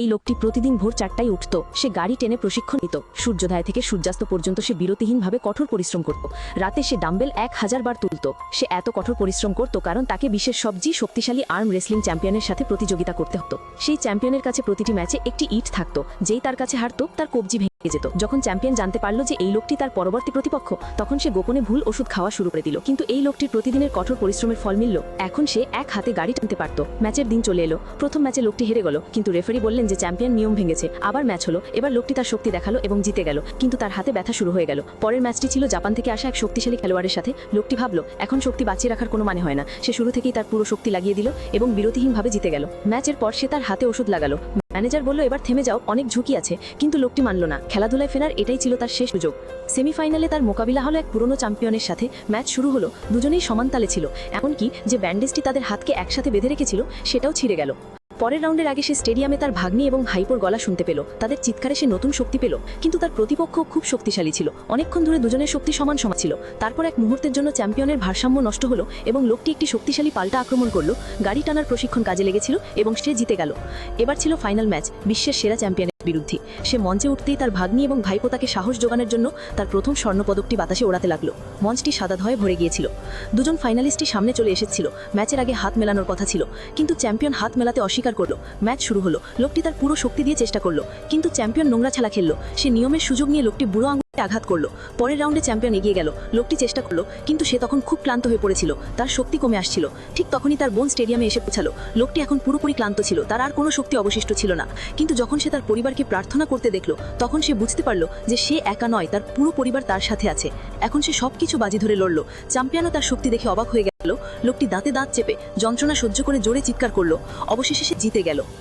এই লোকটি প্রতিদিন ভোর চারটায় উঠত। সে গাড়ি টেনে প্রশিক্ষণ নিত। সূর্যোদয় থেকে সূর্যাস্ত পর্যন্ত সে বিরতিহীনভাবে কঠোর পরিশ্রম করত। রাতে সে ডাম্বেল এক হাজার বার তুলত। সে এত কঠোর পরিশ্রম করত কারণ তাকে বিশ্বের সবজি শক্তিশালী আর্ম রেসলিং চ্যাম্পিয়নের সাথে প্রতিযোগিতা করতে হতো। সেই চ্যাম্পিয়নের কাছে প্রতিটি ম্যাচে একটি ইট থাকত, যেই তার কাছে হারত, তার কবজি যেত। যখন চ্যাম্পিয়ন জানতে পারল যে এই লোকটি তার পরবর্তী প্রতিপক্ষ, তখন সে গোপনে ভুল ওষুধ খাওয়া শুরু করে দিল। কিন্তু এই লোকটির প্রতিদিনের কঠোর পরিশ্রমের ফল মিলল। এখন সে এক হাতে গাড়ি টানতে পারত। ম্যাচের দিন চলে এলো। প্রথম ম্যাচে লোকটি হেরে গেল, কিন্তু রেফারি বললেন যে চ্যাম্পিয়ন নিয়ম ভেঙেছে। আবার ম্যাচ হলো। এবার লোকটি তার শক্তি দেখাল এবং জিতে গেল। কিন্তু তার হাতে ব্যথা শুরু হয়ে গেল। পরের ম্যাচটি ছিল জাপান থেকে আসা এক শক্তিশালী খেলোয়াড়ের সাথে। লোকটি ভাবলো, এখন শক্তি বাঁচিয়ে রাখার কোনো মানে হয় না। সে শুরু থেকেই তার পুরো শক্তি লাগিয়ে দিল এবং বিরতিহীনভাবে জিতে গেল। ম্যাচের পর সে তার হাতে ওষুধ লাগালো। ম্যানেজার বলল, এবার থেমে যাও, অনেক ঝুঁকি আছে, কিন্তু লোকটি মানল না। খেলাধুলায় ফেরার এটাই ছিল তার শেষ সুযোগ। সেমিফাইনালে তার মোকাবিলা হলো এক পুরনো চ্যাম্পিয়নের সাথে। ম্যাচ শুরু হলো, দুজনেই সমান তালে ছিল। এমনকি যে ব্যান্ডেজটি তাদের হাতকে একসাথে বেঁধে রেখেছিল, সেটাও ছিঁড়ে গেল। পরের রাউন্ডের আগে সে স্টেডিয়ামে তার ভাগ্নি এবং ভাইপোর গলা শুনতে পেল। তাদের চিৎকারে সে নতুন শক্তি পেল, কিন্তু তার প্রতিপক্ষ খুব শক্তিশালী ছিল। অনেকক্ষণ ধরে দুজনের শক্তি সমান সমান ছিল। তারপর এক মুহূর্তের জন্য চ্যাম্পিয়নের ভারসাম্য নষ্ট হলো এবং লোকটি একটি শক্তিশালী পাল্টা আক্রমণ করল। গাড়ি টানার প্রশিক্ষণ কাজে লেগেছিল এবং সে জিতে গেল। এবার ছিল ফাইনাল ম্যাচ, বিশ্বের সেরা চ্যাম্পিয়নের বিরুদ্ধে। সে মঞ্চে উঠতেই তার ভাগ্নি এবং ভাইপো তাকে সাহস যোগানোর জন্য তার প্রথম স্বর্ণপদকটি বাতাসে ওড়াতে লাগল। মঞ্চটি সাদা ধয়ে ভরে গিয়েছিল। দুজন ফাইনালিস্টই সামনে চলে এসেছিল। ম্যাচের আগে হাত মেলানোর কথা ছিল। কিন্তু চ্যাম্পিয়ন হাত মেলাতে অস্বীকার করল। ম্যাচ শুরু হলো। লোকটি তার পুরো শক্তি দিয়ে চেষ্টা করল। কিন্তু চ্যাম্পিয়ন নোংরা খেলা খেললো। সে নিয়মের সুযোগ নিয়ে লোকটি বুড়ো আঘাত করল। পরের রাউন্ডে চ্যাম্পিয়ন এগিয়ে গেল। লোকটি চেষ্টা করল, কিন্তু সে তখন খুব ক্লান্ত হয়ে পড়েছিল। তার শক্তি কমে আসছিল। ঠিক তখনই তার বোন স্টেডিয়ামে এসে পৌঁছালো। লোকটি এখন পুরোপুরি ক্লান্ত ছিল। তার আর কোনো শক্তি অবশিষ্ট ছিল না। কিন্তু যখন সে তার পরিবারকে প্রার্থনা করতে দেখল, তখন সে বুঝতে পারল যে সে একা নয়, তার পুরো পরিবার তার সাথে আছে। এখন সে সবকিছু বাজি ধরে লড়লো। চ্যাম্পিয়নও তার শক্তি দেখে অবাক হয়ে গেল। লোকটি দাঁতে দাঁত চেপে যন্ত্রণা সহ্য করে জোরে চিৎকার করল। অবশেষে সে জিতে গেল।